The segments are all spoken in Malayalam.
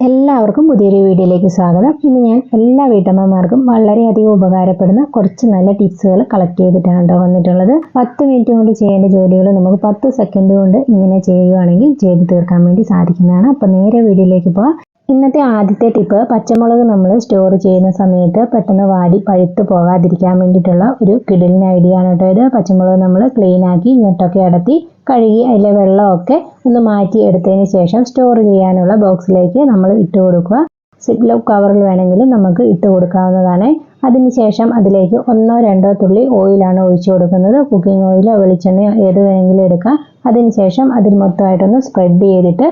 എല്ലാവർക്കും പുതിയൊരു വീഡിയോയിലേക്ക് സ്വാഗതം. ഇന്ന് ഞാൻ എല്ലാ വീട്ടമ്മമാർക്കും വളരെയധികം ഉപകാരപ്പെടുന്ന കുറച്ച് നല്ല ടിപ്സുകൾ കളക്ട് ചെയ്തിട്ടാണ് കേട്ടോ വന്നിട്ടുള്ളത്. പത്ത് മിനിറ്റ് കൊണ്ട് ചെയ്യേണ്ട ജോലികൾ നമുക്ക് പത്ത് സെക്കൻഡ് കൊണ്ട് ഇങ്ങനെ ചെയ്യുകയാണെങ്കിൽ ചെയ്ത് തീർക്കാൻ വേണ്ടി സാധിക്കുന്നതാണ്. അപ്പോൾ നേരെ വീഡിയോയിലേക്ക് പോകാം ഇന്നത്തെ ആദ്യത്തെ ടിപ്പ് പച്ചമുളക് നമ്മൾ സ്റ്റോർ ചെയ്യുന്ന സമയത്ത് പെട്ടെന്ന് വാടി പഴുത്ത് പോകാതിരിക്കാൻ വേണ്ടിയിട്ടുള്ള ഒരു കിടലിന് ഐഡിയ ആണ് കേട്ടോ ഇത്. പച്ചമുളക് നമ്മൾ ക്ലീൻ ആക്കി ഞെട്ടൊക്കെ അടത്തി കഴുകി അതിലെ വെള്ളമൊക്കെ ഒന്ന് മാറ്റി എടുത്തതിന് ശേഷം സ്റ്റോർ ചെയ്യാനുള്ള ബോക്സിലേക്ക് നമ്മൾ ഇട്ട് കൊടുക്കുക. സിപ്ലോ കവറിൽ വേണമെങ്കിലും നമുക്ക് ഇട്ട് കൊടുക്കാവുന്നതാണ്. അതിനുശേഷം അതിലേക്ക് ഒന്നോ രണ്ടോ തുള്ളി ഓയിലാണ് ഒഴിച്ചു കൊടുക്കുന്നത്. കുക്കിംഗ് ഓയിലോ വെളിച്ചെണ്ണയോ ഏത് വേണമെങ്കിലും എടുക്കാം. അതിനുശേഷം അതിൽ മൊത്തമായിട്ടൊന്ന് സ്പ്രെഡ് ചെയ്തിട്ട്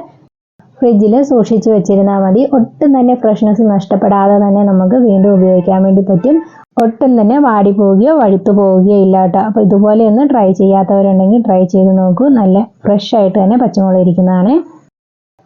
ഫ്രിഡ്ജിൽ സൂക്ഷിച്ചു വെച്ചിരുന്നാൽ മതി. ഒട്ടും തന്നെ ഫ്രഷ്നെസ് നഷ്ടപ്പെടാതെ തന്നെ നമുക്ക് വീണ്ടും ഉപയോഗിക്കാൻ വേണ്ടി പറ്റും. ഒട്ടും തന്നെ വാടി പോവുകയോ വഴുത്തു പോവുകയോ ഇല്ല കേട്ടോ. അപ്പോൾ ഇതുപോലെ ഒന്ന് ട്രൈ ചെയ്യാത്തവരുണ്ടെങ്കിൽ ട്രൈ ചെയ്ത് നോക്കൂ. നല്ല ഫ്രഷ് ആയിട്ട് തന്നെ പച്ചമുളക് ഇരിക്കുന്നതാണ്.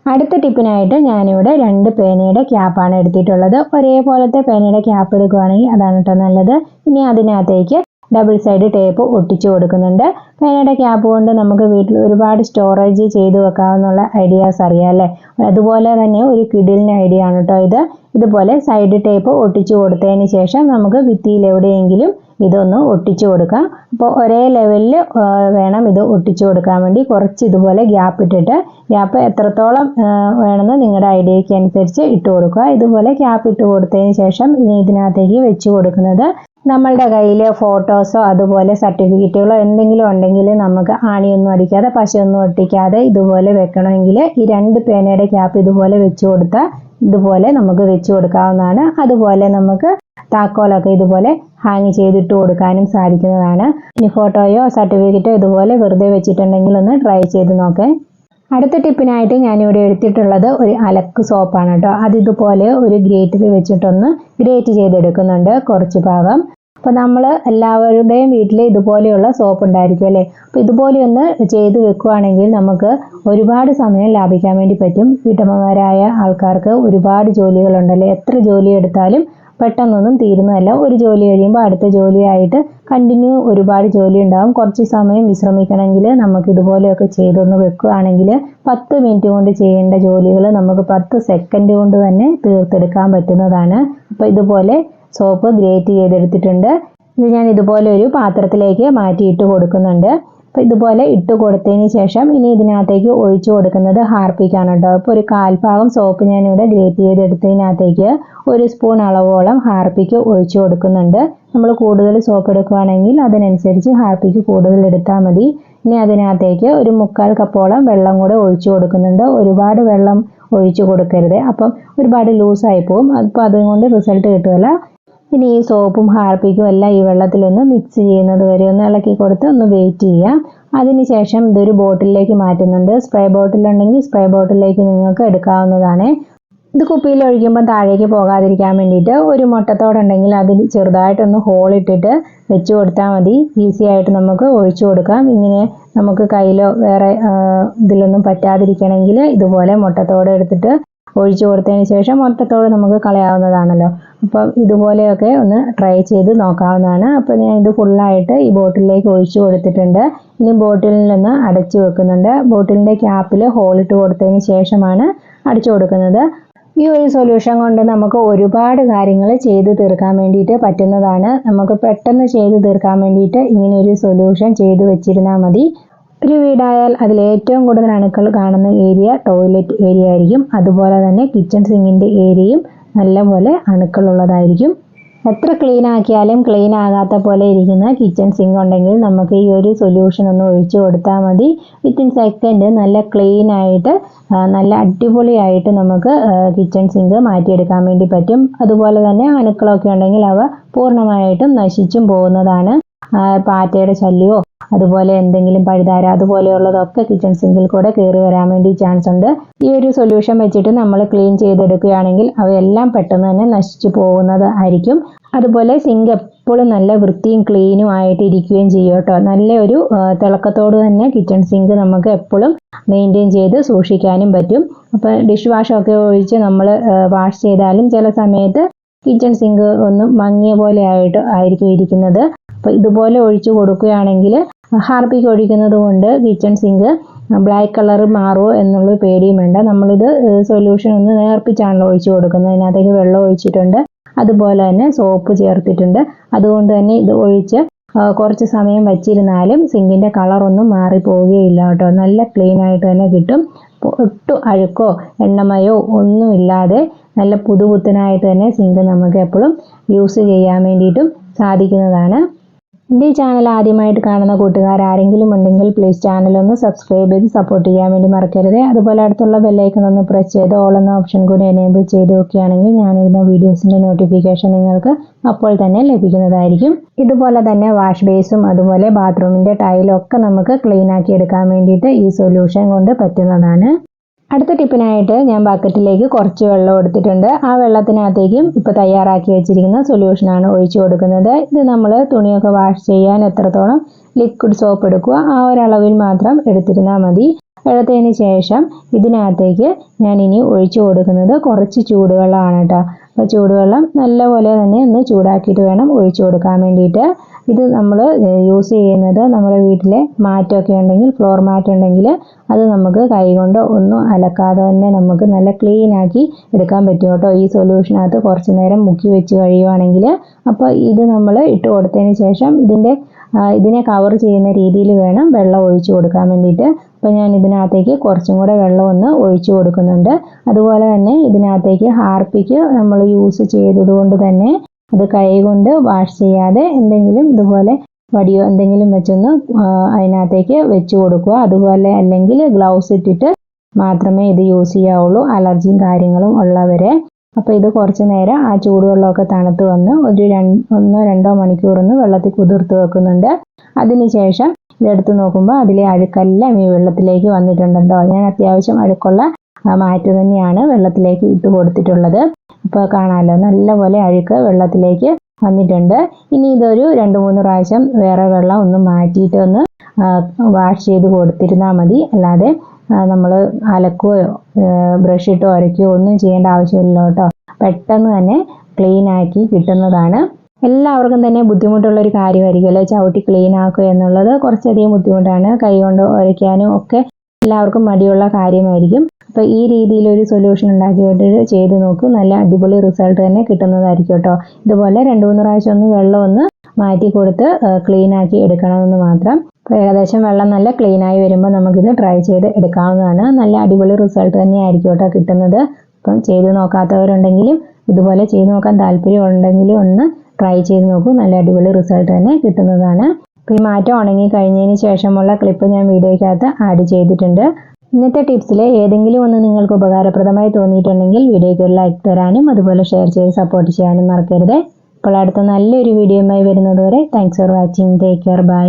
അടുത്ത ടിപ്പിനായിട്ട് ഞാനിവിടെ രണ്ട് പേനയുടെ ക്യാപ്പാണ് എടുത്തിട്ടുള്ളത്. ഒരേപോലത്തെ പേനയുടെ ക്യാപ്പ് എടുക്കുകയാണെങ്കിൽ അതാണ് കേട്ടോ നല്ലത്. ഇനി അതിനകത്തേക്ക് ഡബിൾ സൈഡ് ടേപ്പ് ഒട്ടിച്ചു കൊടുക്കുന്നുണ്ട്. പേനയുടെ ക്യാപ്പ് കൊണ്ട് നമുക്ക് വീട്ടിൽ ഒരുപാട് സ്റ്റോറേജ് ചെയ്ത് വെക്കാവുന്ന ഐഡിയാസ് അറിയാം അല്ലേ? അതുപോലെ തന്നെ ഒരു കിഡിലിന് ഐഡിയ ആണ് കേട്ടോ ഇത്. ഇതുപോലെ സൈഡ് ടേപ്പ് ഒട്ടിച്ചു കൊടുത്തതിന് ശേഷം നമുക്ക് ഭിത്തിയിൽ എവിടെയെങ്കിലും ഇതൊന്ന് ഒട്ടിച്ചു കൊടുക്കാം. അപ്പോൾ ഒരേ ലെവലിൽ വേണം ഇത് ഒട്ടിച്ചു കൊടുക്കാൻ വേണ്ടി. കുറച്ച് ഇതുപോലെ ഗ്യാപ്പ് ഇട്ടിട്ട് ഗ്യാപ്പ് എത്രത്തോളം വേണമെന്ന് നിങ്ങളുടെ ഐഡിയയ്ക്ക് അനുസരിച്ച് ഇട്ട് കൊടുക്കുക. ഇതുപോലെ ഗ്യാപ്പ് ഇട്ട് കൊടുത്തതിന് ശേഷം ഇനി ഇതിനകത്തേക്ക് വെച്ച് കൊടുക്കുന്നത് നമ്മളുടെ കയ്യിൽ ഫോട്ടോസോ അതുപോലെ സർട്ടിഫിക്കറ്റുകളോ എന്തെങ്കിലും ഉണ്ടെങ്കിൽ നമുക്ക് ആണിയൊന്നും അടിക്കാതെ പശയൊന്നും ഒട്ടിക്കാതെ ഇതുപോലെ വെക്കണമെങ്കിൽ ഈ രണ്ട് പേനയുടെ ക്യാപ്പ് ഇതുപോലെ വെച്ച് കൊടുത്താൽ ഇതുപോലെ നമുക്ക് വെച്ച് കൊടുക്കാവുന്നതാണ്. അതുപോലെ നമുക്ക് താക്കോലൊക്കെ ഇതുപോലെ ഹാങ് ചെയ്തിട്ട് കൊടുക്കാനും സാധിക്കുന്നതാണ്. ഇനി ഫോട്ടോയോ സർട്ടിഫിക്കറ്റോ ഇതുപോലെ വെറുതെ വെച്ചിട്ടുണ്ടെങ്കിൽ ഒന്ന് ട്രൈ ചെയ്ത് നോക്കേ. അടുത്ത ടിപ്പിനായിട്ട് ഞാനിവിടെ എടുത്തിട്ടുള്ളത് ഒരു അലക്ക് സോപ്പാണ് കേട്ടോ. അത് ഇതുപോലെ ഒരു ഗ്രേറ്റിൽ വെച്ചിട്ടൊന്ന് ഗ്രേറ്റ് ചെയ്തെടുക്കുന്നുണ്ട് കുറച്ച് ഭാഗം. അപ്പോൾ നമ്മൾ എല്ലാവരുടെയും വീട്ടിൽ ഇതുപോലെയുള്ള സോപ്പ് ഉണ്ടായിരിക്കും അല്ലേ? അപ്പോൾ ഇതുപോലെയൊന്ന് ചെയ്ത് വെക്കുകയാണെങ്കിൽ നമുക്ക് ഒരുപാട് സമയം ലാഭിക്കാൻ വേണ്ടി പറ്റും. വീട്ടമ്മമാരായ ആൾക്കാർക്ക് ഒരുപാട് ജോലികളുണ്ടല്ലേ? എത്ര ജോലി എടുത്താലും പെട്ടെന്നൊന്നും തീരുന്നതല്ല. ഒരു ജോലി കഴിയുമ്പോൾ അടുത്ത ജോലിയായിട്ട് കണ്ടിന്യൂ ഒരുപാട് ജോലി ഉണ്ടാകും കുറച്ച് സമയം വിശ്രമിക്കണമെങ്കിൽ നമുക്ക് ഇതുപോലെയൊക്കെ ചെയ്തൊന്ന് വെക്കുകയാണെങ്കിൽ പത്ത് മിനിറ്റ് കൊണ്ട് ചെയ്യേണ്ട ജോലികൾ നമുക്ക് പത്ത് സെക്കൻഡ് കൊണ്ട് തന്നെ തീർത്തെടുക്കാൻ പറ്റുന്നതാണ്. അപ്പോൾ ഇതുപോലെ സോപ്പ് ഗ്രേറ്റ് ചെയ്തെടുത്തിട്ടുണ്ട്. ഇത് ഞാൻ ഇതുപോലെ ഒരു പാത്രത്തിലേക്ക് മാറ്റിയിട്ട് കൊടുക്കുന്നുണ്ട്. അപ്പോൾ ഇതുപോലെ ഇട്ട് കൊടുത്തതിന് ശേഷം ഇനി ഇതിനകത്തേക്ക് ഒഴിച്ചു കൊടുക്കുന്നത് ഹാർപ്പിക്കാണ് കേട്ടോ. അപ്പോൾ ഒരു കാൽഭാഗം സോപ്പ് ഞാനിവിടെ ഗ്രേറ്റ് ചെയ്തെടുത്തതിനകത്തേക്ക് ഒരു സ്പൂൺ അളവോളം ഹാർപ്പിക്ക് ഒഴിച്ചു കൊടുക്കുന്നുണ്ട്. നമ്മൾ കൂടുതൽ സോപ്പ് എടുക്കുകയാണെങ്കിൽ അതിനനുസരിച്ച് ഹാർപ്പിക്ക് കൂടുതൽ എടുത്താൽ മതി. ഇനി അതിനകത്തേക്ക് ഒരു മുക്കാൽ കപ്പോളം വെള്ളം കൂടെ ഒഴിച്ചു കൊടുക്കുന്നുണ്ട്. ഒരുപാട് വെള്ളം ഒഴിച്ചു കൊടുക്കരുത്. അപ്പം ഒരുപാട് ലൂസായി പോകും അപ്പോൾ അതുകൊണ്ട് റിസൾട്ട് കിട്ടുമല്ല ഇനി ഈ സോപ്പും ഹാർപ്പിക്കും എല്ലാം ഈ വെള്ളത്തിലൊന്ന് മിക്സ് ചെയ്യുന്നത് വരെ ഒന്ന് ഇളക്കി കൊടുത്ത് ഒന്ന് വെയിറ്റ് ചെയ്യാം. അതിനുശേഷം ഇതൊരു ബോട്ടിലേക്ക് മാറ്റുന്നുണ്ട്. സ്പ്രേ ബോട്ടിലുണ്ടെങ്കിൽ സ്പ്രേ ബോട്ടിലേക്ക് നിങ്ങൾക്ക് എടുക്കാവുന്നതാണ്. ഇത് കുപ്പിയിൽ ഒഴിക്കുമ്പോൾ താഴേക്ക് പോകാതിരിക്കാൻ വേണ്ടിയിട്ട് ഒരു മുട്ടത്തോടുണ്ടെങ്കിൽ അതിൽ ചെറുതായിട്ടൊന്ന് ഹോൾ ഇട്ടിട്ട് വെച്ച് കൊടുത്താൽ മതി. ഈസി ആയിട്ട് നമുക്ക് ഒഴിച്ചു കൊടുക്കാം. ഇങ്ങനെ നമുക്ക് കയ്യിലോ വേറെ ഇതിലൊന്നും പറ്റാതിരിക്കണമെങ്കിൽ ഇതുപോലെ മുട്ടത്തോട് എടുത്തിട്ട് ഒഴിച്ചു കൊടുത്തതിന് ശേഷം മൊത്തത്തോടെ നമുക്ക് കളയാവുന്നതാണല്ലോ. അപ്പം ഇതുപോലെയൊക്കെ ഒന്ന് ട്രൈ ചെയ്ത് നോക്കാവുന്നതാണ്. അപ്പോൾ ഞാൻ ഇത് ഫുള്ളായിട്ട് ഈ ബോട്ടിലേക്ക് ഒഴിച്ചു കൊടുത്തിട്ടുണ്ട്. ഇനി ബോട്ടിലിൽ നിന്ന് അടച്ചു വെക്കുന്നുണ്ട്. ബോട്ടിലിന്റെ ക്യാപ്പിൽ ഹോളിട്ട് കൊടുത്തതിന് ശേഷമാണ് അടിച്ചു കൊടുക്കുന്നത്. ഈ ഒരു സൊല്യൂഷൻ കൊണ്ട് നമുക്ക് ഒരുപാട് കാര്യങ്ങൾ ചെയ്ത് തീർക്കാൻ വേണ്ടിയിട്ട് പറ്റുന്നതാണ്. നമുക്ക് പെട്ടെന്ന് ചെയ്ത് തീർക്കാൻ വേണ്ടിയിട്ട് ഇങ്ങനെ ഒരു സൊല്യൂഷൻ ചെയ്ത് വെച്ചിരുന്നാൽ മതി. ഒരു വീടായാൽ അതിൽ ഏറ്റവും കൂടുതൽ അണുക്കൾ കാണുന്ന ഏരിയ ടോയ്ലറ്റ് ഏരിയ ആയിരിക്കും. അതുപോലെ തന്നെ കിച്ചൺ സിങ്ങിന്റെ ഏരിയയും നല്ലപോലെ അണുക്കളുള്ളതായിരിക്കും എത്ര ക്ലീൻ ആക്കിയാലും ക്ലീൻ ആകാത്ത പോലെ ഇരിക്കുന്ന കിച്ചൺ സിങ്ക് ഉണ്ടെങ്കിൽ നമുക്ക് ഈ ഒരു സൊല്യൂഷൻ ഒന്ന് ഒഴിച്ചു കൊടുത്താൽ മതി. വിത്തിൻ സെക്കൻഡ് നല്ല ക്ലീൻ ആയിട്ട് നല്ല അടിപൊളിയായിട്ട് നമുക്ക് കിച്ചൺ സിങ്ക് മാറ്റിയെടുക്കാൻ വേണ്ടി പറ്റും. അതുപോലെ തന്നെ അണുക്കളൊക്കെ ഉണ്ടെങ്കിൽ അവ പൂർണമായിട്ടും നശിച്ചും പോകുന്നതാണ്. പാറ്റയുടെ ശല്യമോ അതുപോലെ എന്തെങ്കിലും പഴുതാര അതുപോലെയുള്ളതൊക്കെ കിച്ചൺ സിങ്കിൽ കൂടെ കയറി വരാൻ വേണ്ടി ചാൻസ് ഉണ്ട്. ഈ ഒരു സൊല്യൂഷൻ വെച്ചിട്ട് നമ്മൾ ക്ലീൻ ചെയ്തെടുക്കുകയാണെങ്കിൽ അവയെല്ലാം പെട്ടെന്ന് തന്നെ നശിച്ചു പോകുന്നത് ആയിരിക്കും. അതുപോലെ സിങ്ക് എപ്പോഴും നല്ല വൃത്തിയും ക്ലീനും ആയിട്ട് ഇരിക്കുകയും ചെയ്യും കേട്ടോ. നല്ല ഒരു തിളക്കത്തോട് തന്നെ കിച്ചൺ സിങ്ക് നമുക്ക് എപ്പോഴും മെയിന്റെയിൻ ചെയ്ത് സൂക്ഷിക്കാനും പറ്റും. അപ്പോൾ ഡിഷ് വാഷൊക്കെ ഒഴിച്ച് നമ്മൾ വാഷ് ചെയ്താലും ചില സമയത്ത് കിച്ചൺ സിങ്ക് ഒന്നും മങ്ങിയ പോലെ ആയിട്ട് ആയിരിക്കും ഇരിക്കുന്നത്. അപ്പോൾ ഇതുപോലെ ഒഴിച്ചു കൊടുക്കുകയാണെങ്കിൽ ഹാർപ്പിക്ക് ഒഴിക്കുന്നത് കൊണ്ട് കിച്ചൺ സിങ്ക് ബ്ലാക്ക് കളർ മാറുമോ എന്നുള്ള പേടിയും വേണ്ട. നമ്മളിത് സൊല്യൂഷൻ ഒന്ന് നേർപ്പിച്ചാണല്ലോ ഒഴിച്ചു കൊടുക്കുന്നത്. അതിനകത്തേക്ക് വെള്ളം ഒഴിച്ചിട്ടുണ്ട്. അതുപോലെ തന്നെ സോപ്പ് ചേർത്തിട്ടുണ്ട്. അതുകൊണ്ട് തന്നെ ഇത് ഒഴിച്ച് കുറച്ച് സമയം വച്ചിരുന്നാലും സിങ്കിന്റെ കളറൊന്നും മാറിപ്പോവുകയില്ല കേട്ടോ. നല്ല ക്ലീൻ ആയിട്ട് തന്നെ കിട്ടും. ഒട്ടും അഴുക്കോ എണ്ണമയോ ഒന്നുമില്ലാതെ നല്ല പുതുപുത്തനായിട്ട് തന്നെ സിങ്ക് നമുക്ക് എപ്പോഴും യൂസ് ചെയ്യാൻ വേണ്ടിയിട്ടും സാധിക്കുന്നതാണ്. എന്റെ ചാനൽ ആദ്യമായിട്ട് കാണുന്ന കൂട്ടുകാർ ആരെങ്കിലും ഉണ്ടെങ്കിൽ പ്ലീസ് ചാനൽ ഒന്ന് സബ്സ്ക്രൈബ് ചെയ്ത് സപ്പോർട്ട് ചെയ്യാൻ വേണ്ടി മറക്കരുത്. അതുപോലെ അടുത്തുള്ള ബെല്ലൈക്കൺ ഒന്ന് പ്രസ് ചെയ്ത് ഓൾ എന്ന ഓപ്ഷൻ കൂടി എനേബിൾ ചെയ്ത് നോക്കുകയാണെങ്കിൽ ഞാനിരുന്ന വീഡിയോസിന്റെ നോട്ടിഫിക്കേഷൻ നിങ്ങൾക്ക് അപ്പോൾ തന്നെ ലഭിക്കുന്നതായിരിക്കും. ഇതുപോലെ തന്നെ വാഷ് ബേസും അതുപോലെ ബാത്റൂമിന്റെ ടൈലും ഒക്കെ നമുക്ക് ക്ലീൻ ആക്കി എടുക്കാൻ വേണ്ടിയിട്ട് ഈ സൊല്യൂഷൻ കൊണ്ട് പറ്റുന്നതാണ്. അടുത്ത ടിപ്പിനായിട്ട് ഞാൻ ബക്കറ്റിലേക്ക് കുറച്ച് വെള്ളം എടുത്തിട്ടുണ്ട്. ആ വെള്ളത്തിനകത്തേക്കും ഇപ്പോൾ തയ്യാറാക്കി വെച്ചിരിക്കുന്ന സൊല്യൂഷനാണ് ഒഴിച്ചു കൊടുക്കുന്നത്. ഇത് നമ്മൾ തുണിയൊക്കെ വാഷ് ചെയ്യാൻ എത്രത്തോളം ലിക്വിഡ് സോപ്പ് എടുക്കുക ആ ഒരളവിൽ മാത്രം എടുത്തിരുന്നാൽ മതി. എടുത്തതിന് ശേഷം ഇതിനകത്തേക്ക് ഞാൻ ഇനി ഒഴിച്ചു കൊടുക്കുന്നത് കുറച്ച് ചൂടുവെള്ളമാണ് കേട്ടോ. അപ്പോൾ ചൂടുവെള്ളം നല്ലപോലെ തന്നെ ഒന്ന് ചൂടാക്കിയിട്ട് വേണം ഒഴിച്ചു കൊടുക്കാൻ വേണ്ടിയിട്ട്. ഇത് നമ്മൾ യൂസ് ചെയ്യുന്നത് നമ്മുടെ വീട്ടിലെ മാറ്റമൊക്കെ ഉണ്ടെങ്കിൽ ഫ്ലോർ മാറ്റ് ഉണ്ടെങ്കിൽ അത് നമുക്ക് കൈകൊണ്ട് ഒന്നും അലക്കാതെ തന്നെ നമുക്ക് നല്ല ക്ലീൻ ആക്കി എടുക്കാൻ പറ്റും കേട്ടോ. ഈ സൊല്യൂഷനകത്ത് കുറച്ച് നേരം മുക്കി വെച്ച് കഴിയുവാണെങ്കിൽ അപ്പോൾ ഇത് നമ്മൾ ഇട്ട് കൊടുത്തതിന് ശേഷം ഇതിന്റെ ഇതിനെ കവർ ചെയ്യുന്ന രീതിയിൽ വേണം വെള്ളം ഒഴിച്ചു കൊടുക്കാൻ വേണ്ടിയിട്ട്. അപ്പോൾ ഞാൻ ഇതിനകത്തേക്ക് കുറച്ചും കൂടെ വെള്ളം ഒന്ന് ഒഴിച്ചു കൊടുക്കുന്നുണ്ട്. അതുപോലെ തന്നെ ഇതിനകത്തേക്ക് ഹാർപ്പിക്ക് നമ്മൾ യൂസ് ചെയ്തതുകൊണ്ട് തന്നെ അത് കൈ കൊണ്ട് വാഷ് ചെയ്യാതെ എന്തെങ്കിലും ഇതുപോലെ വടിയോ എന്തെങ്കിലും വെച്ചൊന്ന് അതിനകത്തേക്ക് വെച്ച് കൊടുക്കുക. അതുപോലെ അല്ലെങ്കിൽ ഗ്ലൗസ് ഇട്ടിട്ട് മാത്രമേ ഇത് യൂസ് ചെയ്യാവുള്ളൂ. അലർജിയും കാര്യങ്ങളും ഉള്ളവരെ. അപ്പോൾ ഇത് കുറച്ച് നേരം ആ ചൂടുവെള്ളമൊക്കെ തണുത്ത് വന്ന് ഒരു രണ്ട് ഒന്നോ രണ്ടോ മണിക്കൂറൊന്ന് വെള്ളത്തിൽ കുതിർത്ത് വെക്കുന്നുണ്ട്. അതിനുശേഷം ഇതെടുത്ത് നോക്കുമ്പോൾ അതിലെ അഴുക്കെല്ലാം ഈ വെള്ളത്തിലേക്ക് വന്നിട്ടുണ്ടോ ഞാൻ അത്യാവശ്യം അഴുക്കുള്ള മാറ്റ് തന്നെയാണ് വെള്ളത്തിലേക്ക് ഇട്ട് കൊടുത്തിട്ടുള്ളത്. ഇപ്പോൾ കാണാമല്ലോ നല്ലപോലെ അഴുക്ക് വെള്ളത്തിലേക്ക് വന്നിട്ടുണ്ട്. ഇനി ഇതൊരു രണ്ട് മൂന്ന് പ്രാവശ്യം വേറെ വെള്ളം ഒന്ന് മാറ്റിയിട്ട് ഒന്ന് വാഷ് ചെയ്ത് കൊടുത്തിരുന്നാൽ മതി. അല്ലാതെ നമ്മൾ അലക്കുകയോ ബ്രഷ് ഇട്ടോ ഉരയ്ക്കുകയോ ഒന്നും ചെയ്യേണ്ട ആവശ്യമില്ല കേട്ടോ. പെട്ടെന്ന് തന്നെ ക്ലീൻ ആക്കി കിട്ടുന്നതാണ്. എല്ലാവർക്കും തന്നെ ബുദ്ധിമുട്ടുള്ള ഒരു കാര്യമായിരിക്കും അല്ലെ? ചവിട്ടി ക്ലീൻ ആക്കുക എന്നുള്ളത് കുറച്ചധികം ബുദ്ധിമുട്ടാണ്. കൈകൊണ്ട് ഉരയ്ക്കാനും ഒക്കെ എല്ലാവർക്കും മടിയുള്ള കാര്യമായിരിക്കും. അപ്പോൾ ഈ രീതിയിൽ ഒരു സൊല്യൂഷൻ ഉണ്ടാക്കിയിട്ട് ചെയ്ത് നോക്കൂ. നല്ല അടിപൊളി റിസൾട്ട് തന്നെ കിട്ടുന്നതായിരിക്കും കേട്ടോ. ഇതുപോലെ രണ്ട് മൂന്ന് പ്രാവശ്യം ഒന്ന് വെള്ളം ഒന്ന് മാറ്റി കൊടുത്ത് ക്ലീൻ ആക്കി എടുക്കണമെന്ന് മാത്രം. ഏകദേശം വെള്ളം നല്ല ക്ലീൻ ആയി വരുമ്പോൾ നമുക്കിത് ട്രൈ ചെയ്ത് എടുക്കാവുന്നതാണ്. നല്ല അടിപൊളി റിസൾട്ട് തന്നെ ആയിരിക്കും കേട്ടോ കിട്ടുന്നത്. അപ്പം ചെയ്ത് നോക്കാത്തവരുണ്ടെങ്കിലും ഇതുപോലെ ചെയ്ത് നോക്കാൻ താല്പര്യം ഉണ്ടെങ്കിലും ഒന്ന് ട്രൈ ചെയ്ത് നോക്കൂ. നല്ല അടിപൊളി റിസൾട്ട് തന്നെ കിട്ടുന്നതാണ്. അപ്പോൾ ഈ മാറ്റം ഉണങ്ങി കഴിഞ്ഞതിന് ശേഷമുള്ള ക്ലിപ്പ് ഞാൻ വീഡിയോയ്ക്കകത്ത് ആഡ് ചെയ്തിട്ടുണ്ട്. ഇന്നത്തെ ടിപ്സിൽ ഏതെങ്കിലും ഒന്ന് നിങ്ങൾക്ക് ഉപകാരപ്രദമായി തോന്നിയിട്ടുണ്ടെങ്കിൽ വീഡിയോയ്ക്ക് ഒരു ലൈക്ക് തരാനും അതുപോലെ ഷെയർ ചെയ്ത് സപ്പോർട്ട് ചെയ്യാനും മറക്കരുത്. അപ്പോൾ അടുത്ത നല്ലൊരു വീഡിയോയുമായി വരുന്നതുവരെ thanks for watching take care bye